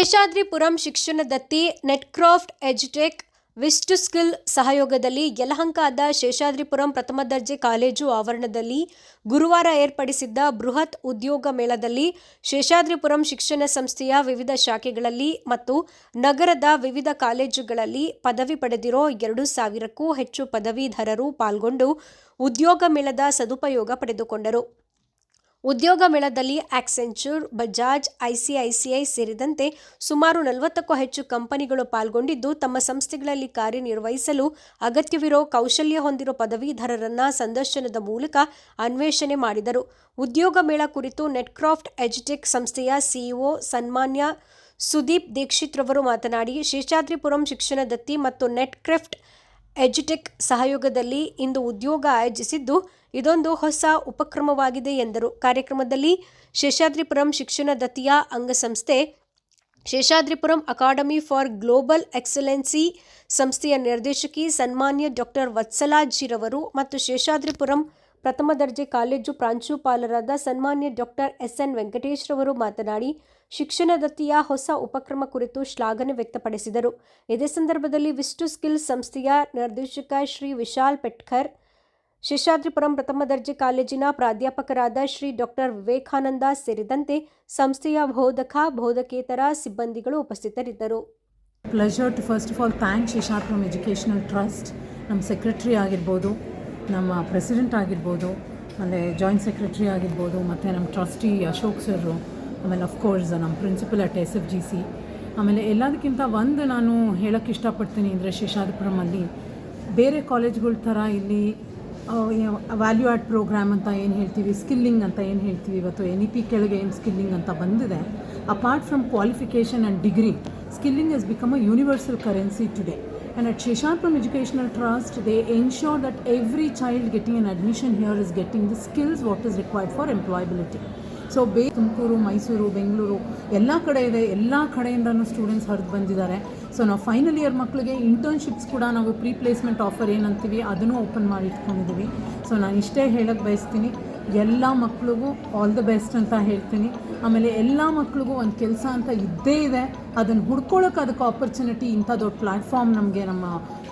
ಶೇಷಾದ್ರಿಪುರಂ ಶಿಕ್ಷಣ ದತ್ತಿ ನೆಟ್ಕ್ರಾಫ್ಟ್ ಎಜುಟೆಕ್ ವಿಸ್ಟು ಸ್ಕಿಲ್ ಸಹಯೋಗದಲ್ಲಿ ಯಲಹಂಕಾದ ಶೇಷಾದ್ರಿಪುರಂ ಪ್ರಥಮ ದರ್ಜೆ ಕಾಲೇಜು ಆವರಣದಲ್ಲಿ ಗುರುವಾರ ಏರ್ಪಡಿಸಿದ್ದ ಬೃಹತ್ ಉದ್ಯೋಗ ಮೇಳದಲ್ಲಿ ಶೇಷಾದ್ರಿಪುರಂ ಶಿಕ್ಷಣ ಸಂಸ್ಥೆಯ ವಿವಿಧ ಶಾಖೆಗಳಲ್ಲಿ ಮತ್ತು ನಗರದ ವಿವಿಧ ಕಾಲೇಜುಗಳಲ್ಲಿ ಪದವಿ ಪಡೆದಿರೋ ಎರಡು ಸಾವಿರಕ್ಕೂ ಹೆಚ್ಚು ಪದವೀಧರರು ಪಾಲ್ಗೊಂಡು ಉದ್ಯೋಗ ಮೇಳದ ಸದುಪಯೋಗ ಪಡೆದುಕೊಂಡರು. ಉದ್ಯೋಗ ಮೇಳದಲ್ಲಿ ಆಕ್ಸೆಂಚೂರ್, ಬಜಾಜ್, ಐಸಿಐಸಿಐ ಸೇರಿದಂತೆ ಸುಮಾರು ನಲವತ್ತಕ್ಕೂ ಹೆಚ್ಚು ಕಂಪನಿಗಳು ಪಾಲ್ಗೊಂಡಿದ್ದು, ತಮ್ಮ ಸಂಸ್ಥೆಗಳಲ್ಲಿ ಕಾರ್ಯನಿರ್ವಹಿಸಲು ಅಗತ್ಯವಿರೋ ಕೌಶಲ್ಯ ಹೊಂದಿರೋ ಪದವೀಧರರನ್ನ ಸಂದರ್ಶನದ ಮೂಲಕ ಅನ್ವೇಷಣೆ ಮಾಡಿದರು. ಉದ್ಯೋಗ ಮೇಳ ಕುರಿತು ನೆಟ್ಕ್ರಾಫ್ಟ್ ಎಜಿಟೆಕ್ ಸಂಸ್ಥೆಯ ಸಿಇಒ ಸನ್ಮಾನ್ಯ ಸುದೀಪ್ ದೀಕ್ಷಿತ್ ರವರು ಮಾತನಾಡಿ, ಶೇಷಾದ್ರಿಪುರಂ ಶಿಕ್ಷಣ ದತ್ತಿ ಮತ್ತು ನೆಟ್ಕ್ರಾಫ್ಟ್ ಎಜುಟೆಕ್ ಸಹಯೋಗದಲ್ಲಿ ಇಂದು ಉದ್ಯೋಗ ಆಯೋಜಿಸಿದ್ದು ಇದೊಂದು ಹೊಸ ಉಪಕ್ರಮವಾಗಿದೆ ಎಂದರು. ಕಾರ್ಯಕ್ರಮದಲ್ಲಿ ಶೇಷಾದ್ರಿಪುರಂ ಶಿಕ್ಷಣ ದತ್ತಿಯ ಅಂಗಸಂಸ್ಥೆ, Seshadripuram academy for global excellency ಸಂಸ್ಥೆಯ ನಿರ್ದೇಶಕಿ ಸನ್ಮಾನ್ಯ ಡಾಕ್ಟರ್ ವತ್ಸಲಾಜಿರವರು ಮತ್ತು ಶೇಷಾದ್ರಿಪುರಂ ಪ್ರಥಮ ದರ್ಜೆ ಕಾಲೇಜು ಪ್ರಾಂಶುಪಾಲರಾದ ಸನ್ಮಾನ್ಯ ಡಾಕ್ಟರ್ ಎಸ್ ಎನ್ ವೆಂಕಟೇಶ್ರವರು ಮಾತನಾಡಿ, ಶಿಕ್ಷಣ ದತ್ತಿಯ ಹೊಸ ಉಪಕ್ರಮ ಕುರಿತು ಶ್ಲಾಘನೆ ವ್ಯಕ್ತಪಡಿಸಿದರು. ಇದೇ ಸಂದರ್ಭದಲ್ಲಿ ವಿಸ್ಟು ಸ್ಕಿಲ್ಸ್ ಸಂಸ್ಥೆಯ ನಿರ್ದೇಶಕ ಶ್ರೀ ವಿಶಾಲ್ ಪೆಟ್ಕರ್, ಶೇಷಾದ್ರಿಪುರಂ ಪ್ರಥಮ ದರ್ಜೆ ಕಾಲೇಜಿನ ಪ್ರಾಧ್ಯಾಪಕರಾದ ಶ್ರೀ ಡಾಕ್ಟರ್ ವಿವೇಕಾನಂದ ಸೇರಿದಂತೆ ಸಂಸ್ಥೆಯ ಬೋಧಕ, ಬೋಧಕೇತರ ಸಿಬ್ಬಂದಿಗಳು ಉಪಸ್ಥಿತರಿದ್ದರು. Pleasure to first of all thank Seshadripuram educational trust ನಮ್ಮ ಸೆಕ್ರೆಟರಿ ಆಗಿರ್ಬೋದು ನಮ್ಮ ಪ್ರೆಸಿಡೆಂಟ್ ಆಗಿರ್ಬೋದು ಆಮೇಲೆ ಜಾಯಿಂಟ್ ಸೆಕ್ರೆಟ್ರಿ ಆಗಿರ್ಬೋದು, ಮತ್ತು ನಮ್ಮ ಟ್ರಸ್ಟಿ ಅಶೋಕ್ ಸರ್ರು ಆಮೇಲೆ ಅಫ್ಕೋರ್ಸ್ ನಮ್ಮ principal at S F G C ಆಮೇಲೆ ಎಲ್ಲದಕ್ಕಿಂತ ಒಂದು ನಾನು ಹೇಳೋಕ್ಕೆ ಇಷ್ಟಪಡ್ತೀನಿ ಅಂದರೆ ಶೇಷಾದಪುರಮಲ್ಲಿ ಬೇರೆ ಕಾಲೇಜ್ಗಳ ಥರ ಇಲ್ಲಿ ವ್ಯಾಲ್ಯೂ ಆ್ಯಡ್ ಪ್ರೋಗ್ರಾಮ್ ಅಂತ ಏನು ಹೇಳ್ತೀವಿ ಸ್ಕಿಲ್ಲಿಂಗ್ ಅಂತ ಏನು ಹೇಳ್ತೀವಿ, ಇವತ್ತು ಎನ್ ಇ ಪಿ ಕೆಳಗೆ ಏನು ಸ್ಕಿಲ್ಲಿಂಗ್ ಅಂತ ಬಂದಿದೆ apart from qualification and degree skilling has become a universal currency today. And at Shesharpam Educational Trust, they ensure that every child getting an admission here is getting the skills what is required for employability. So ಬೇ ತುಮಕೂರು ಮೈಸೂರು ಬೆಂಗಳೂರು ಎಲ್ಲ ಕಡೆ ಇದೆ ಎಲ್ಲ ಕಡೆಯಿಂದನೂ students ಹರಿದು ಬಂದಿದ್ದಾರೆ so ನಾವು final year ಮಕ್ಕಳಿಗೆ ಇಂಟರ್ನ್ಶಿಪ್ಸ್ ಕೂಡ ನಾವು ಪ್ರೀ ಪ್ಲೇಸ್ಮೆಂಟ್ ಆಫರ್ ಏನಂತೀವಿ ಅದನ್ನು ಓಪನ್ ಮಾಡಿ ಇಟ್ಕೊಂಡಿದ್ದೀವಿ ಸೊ ನಾನು ಇಷ್ಟೇ ಹೇಳಕ್ಕೆ ಬಯಸ್ತೀನಿ ಎಲ್ಲ ಮಕ್ಕಳಿಗೂ ಆಲ್ ದ ಬೆಸ್ಟ್ ಅಂತ ಹೇಳ್ತೀನಿ ಆಮೇಲೆ ಎಲ್ಲ ಮಕ್ಳಿಗೂ ಒಂದು ಕೆಲಸ ಅಂತ ಇದ್ದೇ ಇದೆ. ಅದನ್ನು ಹುಡ್ಕೊಳ್ಳೋಕೆ ಅದಕ್ಕೆ ಆಪರ್ಚುನಿಟಿ ಇಂಥ ದೊಡ್ಡ ಪ್ಲ್ಯಾಟ್ಫಾರ್ಮ್ ನಮಗೆ ನಮ್ಮ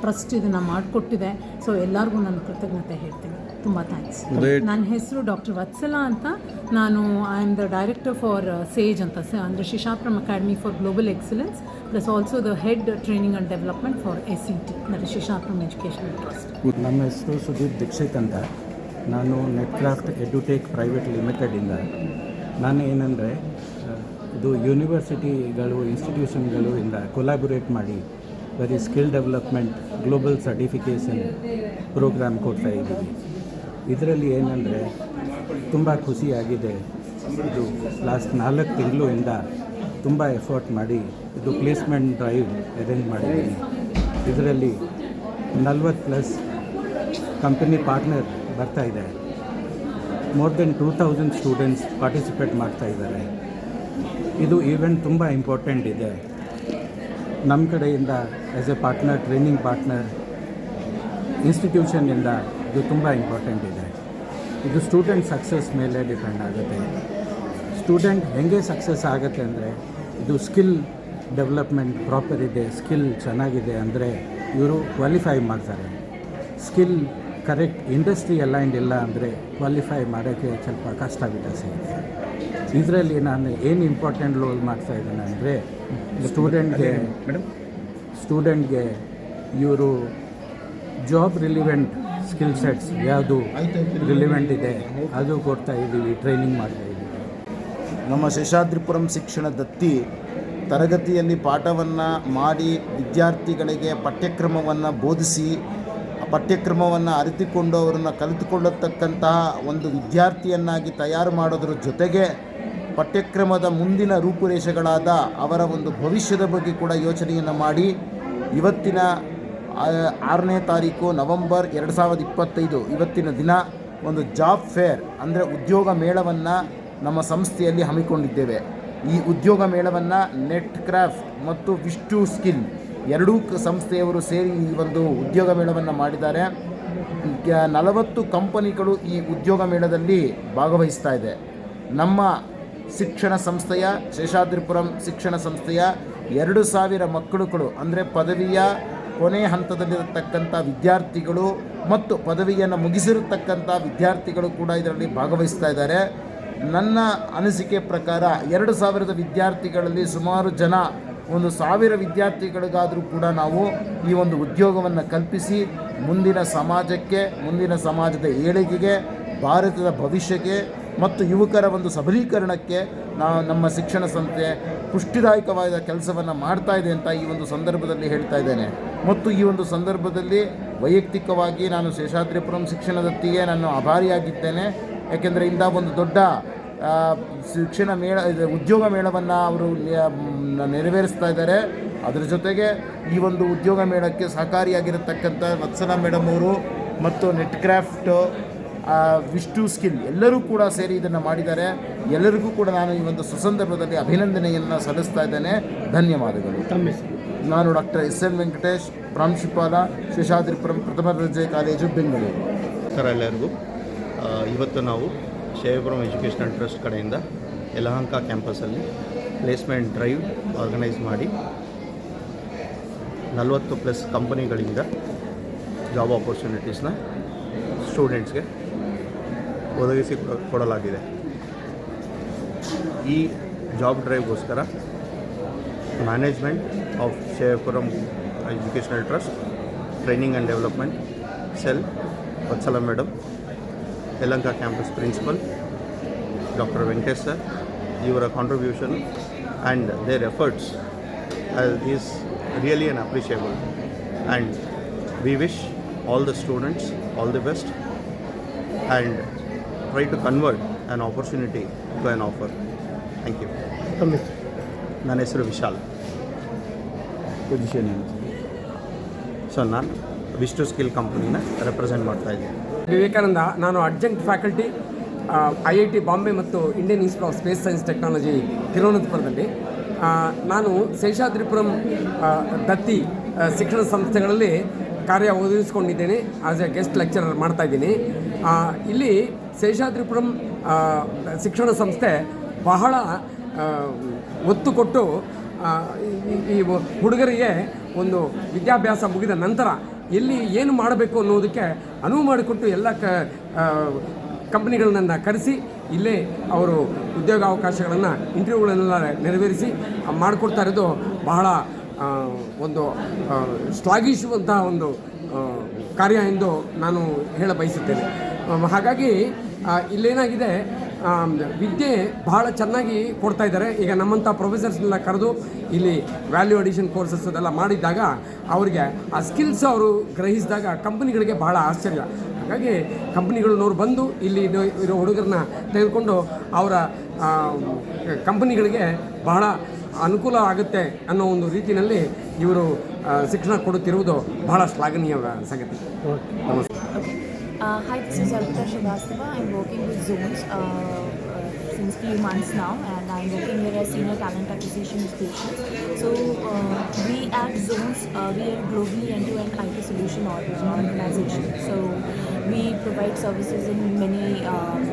ಟ್ರಸ್ಟ್ ಇದನ್ನು ಮಾಡಿಕೊಟ್ಟಿದೆ. ಸೊ ಎಲ್ಲರಿಗೂ ನಾನು ಕೃತಜ್ಞತೆ ಹೇಳ್ತೀನಿ. ತುಂಬ ಥ್ಯಾಂಕ್ಸ್ ನನ್ನ ಹೆಸರು ಡಾಕ್ಟರ್ ವತ್ಸಲ ಅಂತ. ನಾನು I am the director for sage ಅಂತ. ಸ ಅಂದರೆ Seshadripuram academy for global excellence plus also the head training and development for S C T ಅಂದರೆ ಶಿಶಾಪ್ರಮ್ ಎಜುಕೇಷನ್ ಎಜುಕೇಷನಲ್ ಟ್ರಸ್ಟ್ ನಮ್ಮ ಹೆಸರು ಸುದೀಪ್ ದೀಕ್ಷಿತ್ ಅಂತ. ನಾನು ನೆಟ್ಕ್ರಾಫ್ಟ್ ಎಡ್ಯುಟೇಕ್ ಪ್ರೈವೇಟ್ ಲಿಮಿಟೆಡಿಂದ ನಾನು ಏನಂದರೆ, ಇದು ಯೂನಿವರ್ಸಿಟಿಗಳು ಇನ್ಸ್ಟಿಟ್ಯೂಷನ್ಗಳು ಇಂದ ಕೊಲಾಬೊರೇಟ್ ಮಾಡಿ ಬರೀ skill development global certification program ಕೊಡ್ತಾ ಇದ್ದೀವಿ. ಇದರಲ್ಲಿ ಏನಂದರೆ, ತುಂಬ ಖುಷಿಯಾಗಿದೆ. ಇದು ಲಾಸ್ಟ್ ನಾಲ್ಕು ತಿಂಗಳಿಂದ ತುಂಬ ಎಫರ್ಟ್ ಮಾಡಿ ಇದು ಪ್ಲೇಸ್ಮೆಂಟ್ ಡ್ರೈವ್ ಅರೇಂಜ್ ಮಾಡಿದ್ದೀನಿ. ಇದರಲ್ಲಿ ನಲ್ವತ್ತು ಪ್ಲಸ್ ಕಂಪನಿ ಪಾರ್ಟ್ನರ್ ಬರ್ತಾ ಇದೆ. More than two thousand students participate ಮಾಡ್ತಾ ಇದ್ದಾರೆ. ಇದು ಈವೆಂಟ್ ತುಂಬ ಇಂಪಾರ್ಟೆಂಟ್ ಇದೆ. ನಮ್ಮ ಕಡೆಯಿಂದ as a partner training partner ಇನ್ಸ್ಟಿಟ್ಯೂಷನ್ನಿಂದ ಇದು ತುಂಬ ಇಂಪಾರ್ಟೆಂಟ್ ಇದೆ. ಇದು ಸ್ಟೂಡೆಂಟ್ ಸಕ್ಸಸ್ ಮೇಲೆ ಡಿಪೆಂಡ್ ಆಗುತ್ತೆ. ಸ್ಟೂಡೆಂಟ್ ಹೆಂಗೆ ಸಕ್ಸಸ್ ಆಗುತ್ತೆ ಅಂದರೆ, ಇದು ಸ್ಕಿಲ್ ಡೆವಲಪ್ಮೆಂಟ್ ಪ್ರಾಪರ್ ಇದೆ ಸ್ಕಿಲ್ ಚೆನ್ನಾಗಿದೆ ಅಂದರೆ ಇವರು ಕ್ವಾಲಿಫೈ ಮಾಡ್ತಾರೆ. ಸ್ಕಿಲ್ ಕರೆಕ್ಟ್ ಇಂಡಸ್ಟ್ರಿ ಅಲೈನ್ಡ್ ಇಲ್ಲ ಅಂದರೆ ಕ್ವಾಲಿಫೈ ಮಾಡೋಕ್ಕೆ ಸ್ವಲ್ಪ ಕಷ್ಟ ಆಗುತ್ತೆ ಇದರಲ್ಲಿ ನಾನು ಏನು ಇಂಪಾರ್ಟೆಂಟ್ ರೋಲ್ ಮಾಡ್ತಾ ಇದ್ದೇನೆ ಅಂದರೆ ಸ್ಟೂಡೆಂಟ್ಗೆ ಸ್ಟೂಡೆಂಟ್ಗೆ ಇವರು ಜಾಬ್ ರಿಲಿವೆಂಟ್ ಸ್ಕಿಲ್ ಸೆಟ್ಸ್ ಯಾವುದು ರಿಲಿವೆಂಟ್ ಇದೆ ಅದು ಕೊಡ್ತಾ ಇದ್ದೀವಿ ಟ್ರೈನಿಂಗ್ ಮಾಡ್ತಾ ಇದ್ದೀವಿ. ನಮ್ಮ ಶೇಷಾದ್ರಿಪುರಂ ಶಿಕ್ಷಣ ದತ್ತಿ ತರಗತಿಯಲ್ಲಿ ಪಾಠವನ್ನು ಮಾಡಿ ವಿದ್ಯಾರ್ಥಿಗಳಿಗೆ ಪಠ್ಯಕ್ರಮವನ್ನು ಬೋಧಿಸಿ ಪಠ್ಯಕ್ರಮವನ್ನು ಅರಿತುಕೊಂಡು ಅವರನ್ನು ಕಲಿತುಕೊಳ್ಳತಕ್ಕಂತಹ ಒಂದು ವಿದ್ಯಾರ್ಥಿಯನ್ನಾಗಿ ತಯಾರು ಮಾಡೋದ್ರ ಜೊತೆಗೆ ಪಠ್ಯಕ್ರಮದ ಮುಂದಿನ ರೂಪುರೇಷೆಗಳಾದ ಅವರ ಒಂದು ಭವಿಷ್ಯದ ಬಗ್ಗೆ ಕೂಡ ಯೋಚನೆಯನ್ನು ಮಾಡಿ ಇವತ್ತಿನ ಆರನೇ ತಾರೀಕು ನವೆಂಬರ್ ಎರಡು ಸಾವಿರದ ಇಪ್ಪತ್ತೈದು ಇವತ್ತಿನ ದಿನ ಒಂದು ಜಾಬ್ ಫೇರ್ ಅಂದರೆ ಉದ್ಯೋಗ ಮೇಳವನ್ನು ನಮ್ಮ ಸಂಸ್ಥೆಯಲ್ಲಿ ಹಮ್ಮಿಕೊಂಡಿದ್ದೇವೆ. ಈ ಉದ್ಯೋಗ ಮೇಳವನ್ನು ನೆಟ್ ಕ್ರಾಫ್ಟ್ ಮತ್ತು ವಿಷ್ಟು ಸ್ಕಿಲ್ ಎರಡೂ ಸಂಸ್ಥೆಯವರು ಸೇರಿ ಈ ಒಂದು ಉದ್ಯೋಗ ಮೇಳವನ್ನು ಮಾಡಿದ್ದಾರೆ. ನಲವತ್ತು ಕಂಪನಿಗಳು ಈ ಉದ್ಯೋಗ ಮೇಳದಲ್ಲಿ ಭಾಗವಹಿಸ್ತಾ ಇದೆ. ನಮ್ಮ ಶಿಕ್ಷಣ ಸಂಸ್ಥೆಯ, ಶೇಷಾದ್ರಿಪುರಂ ಶಿಕ್ಷಣ ಸಂಸ್ಥೆಯ ಎರಡು ಸಾವಿರ ಮಕ್ಕಳುಗಳು, ಅಂದರೆ ಪದವಿಯ ಕೊನೆ ಹಂತದಲ್ಲಿರತಕ್ಕಂಥ ವಿದ್ಯಾರ್ಥಿಗಳು ಮತ್ತು ಪದವಿಯನ್ನು ಮುಗಿಸಿರತಕ್ಕಂಥ ವಿದ್ಯಾರ್ಥಿಗಳು ಕೂಡ ಇದರಲ್ಲಿ ಭಾಗವಹಿಸ್ತಾ ಇದ್ದಾರೆ. ನನ್ನ ಅನಿಸಿಕೆ ಪ್ರಕಾರ ಎರಡು ಸಾವಿರದ ವಿದ್ಯಾರ್ಥಿಗಳಲ್ಲಿ ಸುಮಾರು ಜನ ಒಂದು ಸಾವಿರ ವಿದ್ಯಾರ್ಥಿಗಳಿಗಾದರೂ ಕೂಡ ನಾವು ಈ ಒಂದು ಉದ್ಯೋಗವನ್ನು ಕಲ್ಪಿಸಿ ಮುಂದಿನ ಸಮಾಜಕ್ಕೆ, ಮುಂದಿನ ಸಮಾಜದ ಏಳಿಗೆಗೆ, ಭಾರತದ ಭವಿಷ್ಯಕ್ಕೆ ಮತ್ತು ಯುವಕರ ಒಂದು ಸಬಲೀಕರಣಕ್ಕೆ ನಾವು ನಮ್ಮ ಶಿಕ್ಷಣ ಸಂಸ್ಥೆ ಪುಷ್ಟಿದಾಯಕವಾದ ಕೆಲಸವನ್ನು ಮಾಡ್ತಾ ಇದೆ ಅಂತ ಈ ಒಂದು ಸಂದರ್ಭದಲ್ಲಿ ಹೇಳ್ತಾ ಇದ್ದೇನೆ. ಮತ್ತು ಈ ಒಂದು ಸಂದರ್ಭದಲ್ಲಿ ವೈಯಕ್ತಿಕವಾಗಿ ನಾನು ಶೇಷಾದ್ರಿಪುರಂ ಶಿಕ್ಷಣದತ್ತಿಗೆ ನಾನು ಆಭಾರಿಯಾಗಿದ್ದೇನೆ. ಯಾಕೆಂದರೆ ಇಂಥ ಒಂದು ದೊಡ್ಡ ಶಿಕ್ಷಣ ಮೇಳ ಇದು ಉದ್ಯೋಗ ಮೇಳವನ್ನು ಅವರು ನೆರವೇರಿಸ್ತಾ ಇದ್ದಾರೆ. ಅದರ ಜೊತೆಗೆ ಈ ಒಂದು ಉದ್ಯೋಗ ಮೇಳಕ್ಕೆ ಸಹಕಾರಿಯಾಗಿರತಕ್ಕಂಥ ವತ್ಸಲ ಮೇಡಮ್ ಅವರು ಮತ್ತು ನೆಟ್ ಕ್ರಾಫ್ಟ್ ವಿಷ್ಟು ಸ್ಕಿಲ್ ಎಲ್ಲರೂ ಕೂಡ ಸೇರಿ ಇದನ್ನು ಮಾಡಿದ್ದಾರೆ. ಎಲ್ಲರಿಗೂ ಕೂಡ ನಾನು ಈ ಒಂದು ಸುಸಂದರ್ಭದಲ್ಲಿ ಅಭಿನಂದನೆಯನ್ನು ಸಲ್ಲಿಸ್ತಾ ಇದ್ದೇನೆ. ಧನ್ಯವಾದಗಳು. ನಾನು ಡಾಕ್ಟರ್ ಎಸ್ ಎನ್ ವೆಂಕಟೇಶ್ ಪ್ರಾಂಶುಪಾಲ ಶೇಷಾದ್ರಿಪುರಂ ಪ್ರಥಮ ದರ್ಜೆ ಕಾಲೇಜು ಬೆಂಗಳೂರು. ಸರ್ ಎಲ್ಲರಿಗೂ. ಇವತ್ತು ನಾವು ಶೇವಪುರಂ ಎಜುಕೇಷನಲ್ ಟ್ರಸ್ಟ್ ಕಡೆಯಿಂದ ಯಲಹಂಕ ಕ್ಯಾಂಪಸ್ಸಲ್ಲಿ ಪ್ಲೇಸ್ಮೆಂಟ್ ಡ್ರೈವ್ ಆರ್ಗನೈಸ್ ಮಾಡಿ ನಲವತ್ತು ಪ್ಲಸ್ ಕಂಪನಿಗಳಿಂದ ಜಾಬ್ ಆಪರ್ಚುನಿಟೀಸ್ನ ಸ್ಟೂಡೆಂಟ್ಸ್ಗೆ ಒದಗಿಸಿ ಕೊಡ- ಕೊಡಲಾಗಿದೆ. ಈ job ಡ್ರೈವ್ಗೋಸ್ಕರ management of Seshadripuram educational trust training and development cell Vatsala madam Yelahanka campus principal doctor Venkatesh sir ಇವರ contribution and their efforts is really an appreciable and we wish all the students all the best and try to convert an opportunity to an offer thank you ನನ್ನ ಹೆಸರು Vishal position ಏನು so ನಾನು Vishnu skill ಕಂಪ್ನಿನ represent ಮಾಡ್ತಾ ಇದ್ದೀನಿ. ವಿವೇಕಾನಂದ ನಾನು adjunct faculty I I T Bombay ಮತ್ತು Indian Institute of Space Science Technology ತಿರುವನಂತಪುರದಲ್ಲಿ. ನಾನು ಶೇಷಾದ್ರಿಪುರಂ ದತ್ತಿ ಶಿಕ್ಷಣ ಸಂಸ್ಥೆಗಳಲ್ಲಿ ಕಾರ್ಯ ಒದಗಿಸ್ಕೊಂಡಿದ್ದೇನೆ. ಆಸ್ ಎ ಗೆಸ್ಟ್ ಲೆಕ್ಚರರ್ ಮಾಡ್ತಾ ಇದ್ದೀನಿ. ಆ, ಇಲ್ಲಿ ಶೇಷಾದ್ರಿಪುರಂ ಶಿಕ್ಷಣ ಸಂಸ್ಥೆ ಬಹಳ ಒತ್ತು ಕೊಟ್ಟು ಈ ಹುಡುಗರಿಗೆ ಒಂದು ವಿದ್ಯಾಭ್ಯಾಸ ಮುಗಿದ ನಂತರ ಎಲ್ಲಿ ಏನು ಮಾಡಬೇಕು ಅನ್ನೋದಕ್ಕೆ ಅನುವು ಮಾಡಿಕೊಟ್ಟು ಎಲ್ಲ ಕ ಕಂಪ್ನಿಗಳನ್ನ ಕರೆಸಿ, ಇಲ್ಲೇ ಅವರು ಉದ್ಯೋಗಾವಕಾಶಗಳನ್ನು ಇಂಟರ್ವ್ಯೂಗಳನ್ನೆಲ್ಲ ನೆರವೇರಿಸಿ ಮಾಡಿಕೊಡ್ತಾ ಇರೋದು ಬಹಳ ಒಂದು ಶ್ಲಾಘಿಸುವಂತಹ ಒಂದು ಕಾರ್ಯ ಎಂದು ನಾನು ಹೇಳ ಬಯಸುತ್ತೇನೆ ಹಾಗಾಗಿ ಇಲ್ಲೇನಾಗಿದೆ ವಿದ್ಯೆ ಬಹಳ ಚೆನ್ನಾಗಿ ಕೊಡ್ತಾ ಇದ್ದಾರೆ. ಈಗ ನಮ್ಮಂಥ ಪ್ರೊಫೆಸರ್ಸ್ನೆಲ್ಲ ಕರೆದು ಇಲ್ಲಿ ವ್ಯಾಲ್ಯೂ ಅಡಿಷನ್ ಕೋರ್ಸಸ್ ಅದೆಲ್ಲ ಮಾಡಿದ್ದಾಗ ಅವರಿಗೆ ಆ ಸ್ಕಿಲ್ಸ್ ಅವರು ಗ್ರಹಿಸಿದಾಗ ಕಂಪ್ನಿಗಳಿಗೆ ಬಹಳ ಆಶ್ಚರ್ಯ. ಹಾಗಾಗಿ ಕಂಪ್ನಿಗಳನ್ನವ್ರು ಬಂದು ಇಲ್ಲಿ ಇರೋ ಹುಡುಗರನ್ನ ತೆಗೆದುಕೊಂಡು ಅವರ ಕಂಪನಿಗಳಿಗೆ ಬಹಳ ಅನುಕೂಲ ಆಗುತ್ತೆ ಅನ್ನೋ ಒಂದು ರೀತಿಯಲ್ಲಿ ಇವರು ಶಿಕ್ಷಣ ಕೊಡುತ್ತಿರುವುದು ಬಹಳ ಶ್ಲಾಘನೀಯ ಸಂಗತಿ. ನಮಸ್ತೆ. Uh, hi, this is Alpita Srivastava. I'm working with Zones uh, uh, since few months now, and I'm working here as senior talent acquisition specialist. So uh, we at Zones, uh, we are globally end-to-end IT solution or- organization. So we provide services in many um,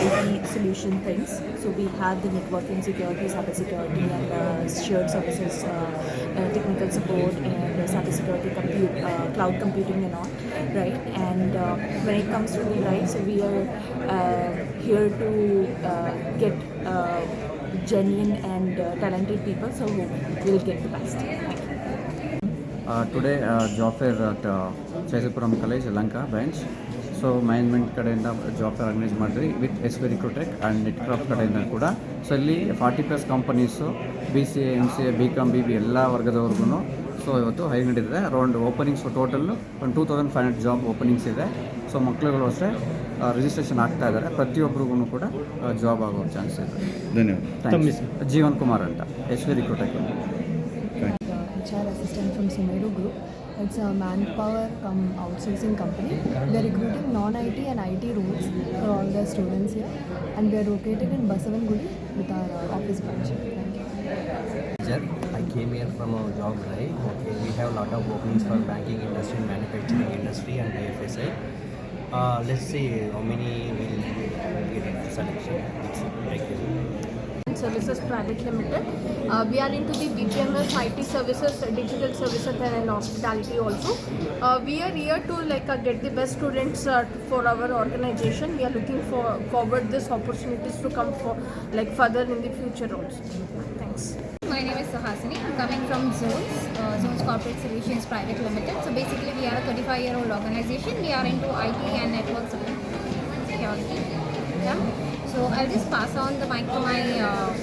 IT solution things. So we have the networking security, cyber security, and uh, shared services, uh, uh, technical support, and uh, cyber security, compute, uh, cloud computing, and all, right? And uh, when it comes to the rights, we are uh, here to uh, get uh, genuine and uh, talented people. So we'll get the best. Uh, today uh, job fair at uh, Chaisapuram College, Lanka branch. So management ಕಡೆಯಿಂದ job fair organise ಮಾಡಿದ್ರಿ with S V Recrutech and Net Craft ಕಡೆಯಿಂದ ಕೂಡ so ಇಲ್ಲಿ forty plus companies B C A M C A B Com B B ಎಲ್ಲ ವರ್ಗದವ್ರಿಗೂ so ಇವತ್ತು high ಇದೆ around openings total ಒಂದು two thousand five hundred job openings ಇದೆ so ಮಕ್ಕಳುಗಳು ಅಷ್ಟೇ ರಿಜಿಸ್ಟ್ರೇಷನ್ ಆಗ್ತಾ ಇದ್ದಾರೆ ಪ್ರತಿಯೊಬ್ಬರಿಗೂ ಕೂಡ ಜಾಬ್ ಆಗೋ ಚಾನ್ಸ್ ಇದೆ ಧನ್ಯವಾದ. ಜೀವನ್ ಕುಮಾರ್ ಅಂತ S V Recrutech chair assistant from Sumeru group It's a manpower come outsourcing company. They're recruiting non-IT and IT roles for all the students here. And we're located in Basavangudi with our uh, office branch. Thank you. Came here from a job right? Okay, we have a lot of openings for banking industry, manufacturing industry, and BFSI. Uh, let's see how many will get selection. It's like, Services Private Limited. Uh, we are into the BPMS, IT services, digital services, and hospitality also. Uh, we are here to like uh, get the best students uh, for our organization. We are looking for forward this opportunities to come for like further in the future also. Thanks. My name is Sahasini. I'm coming from Zones, uh, Zones Corporate Solutions Private Limited. So basically, we are a 35 year old organization. We are into IT and network security. Yeah. So I'll just pass on the mic to my uh,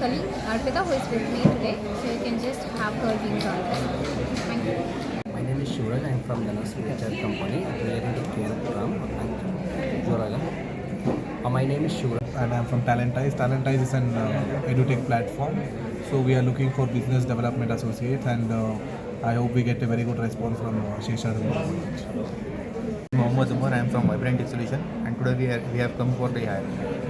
colleague Arpita, who is with me today. So you can just have her views on this. Thank you. My name is Shuraj. I'm from the Nursery HR company. We are into Kerupuram and Zoraga. Uh, my name is Shuraj. and I'm from Talentize. Talentize is an uh, edutech platform. So we are looking for business development associates, and uh, I hope we get a very good response from uh, Sheshad. Mohammad Umar, I am from Vibrant Solution and today we, are, we have come for the hire.